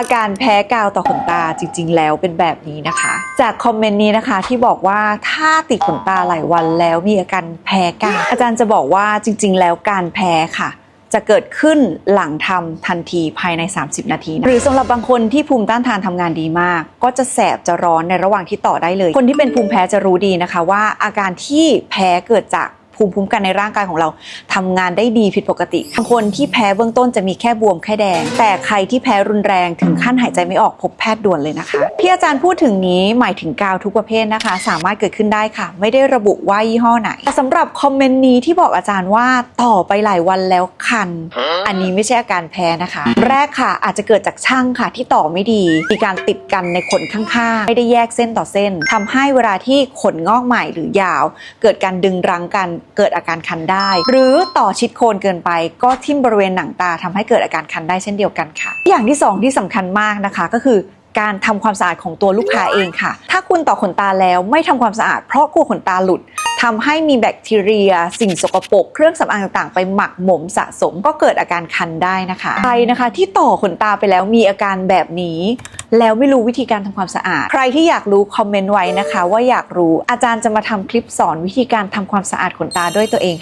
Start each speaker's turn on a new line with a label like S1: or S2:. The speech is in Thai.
S1: อาการแพ้กาวต่อขนตาจริง ๆ แล้วเป็นแบบนี้นะคะ จากคอมเมนต์นี้นะคะที่บอกว่าถ้าติดขนตาหลายวันแล้วมีอาการแพ้กาว อาจารย์จะบอกว่าจริง ๆ แล้วการแพ้ค่ะ จะเกิดขึ้นหลังทำทันทีภายใน 30 นาทีนะหรือสำหรับบางคนที่ภูมิต้านทานทำงานดีมาก ก็จะแสบจะร้อนในระหว่างที่ต่อได้เลย คนที่เป็นภูมิแพ้จะรู้ดีนะคะว่าอาการที่แพ้เกิดจาก ภูมิคุ้มกันในร่างกายของเราทำงานได้ดีผิดปกติบางคนที่แพ้เบื้องต้นจะมีแค่บวมแค่แดง แต่ใครที่แพ้รุนแรงถึงขั้นหายใจไม่ออกพบแพทย์ด่วนเลยนะคะ ที่อาจารย์พูดถึงนี้หมายถึงกาวทุกประเภทนะคะ สามารถเกิดขึ้นได้ค่ะ ไม่ได้ระบุว่ายี่ห้อไหนแต่สำหรับคอมเมนต์นี้ที่บอกอาจารย์ว่าต่อไปหลายวันแล้วคัน อันนี้ไม่ใช่อาการแพ้นะคะ แรกค่ะ อาจจะเกิดจากช่างค่ะที่ต่อไม่ดี มีการติดกันในขนข้างๆ ไม่ได้แยกเส้นต่อเส้นทำให้เวลาที่ขนงอกใหม่หรือยาว เกิดการดึงรั้งกัน เกิดอาการคันได้ หรือต่อชิดโคนเกินไปก็ทิ่มบริเวณหนังตาทำให้เกิดอาการคันได้เช่นเดียวกันค่ะ อย่างที่สองที่สำคัญมากนะคะก็คือการทำความสะอาดของตัวลูกค้าเองค่ะ ถ้าคุณต่อขนตาแล้วไม่ทำความสะอาดเพราะกลัวขนตาหลุด ทำให้มีแบคทีเรีย สิ่งสกปรกเครื่องสำอางต่างๆ ไปหมักหมมสะสมก็เกิดอาการคันได้นะคะใครนะคะที่ต่อขนตาไปแล้วมีอาการแบบนี้ แล้วไม่รู้วิธีการทำความสะอาด ใครที่อยากรู้คอมเมนต์ไว้นะคะ ว่าอยากรู้อาจารย์จะมาทำคลิปสอนวิธีการทำความสะอาดขนตาด้วยตัวเอง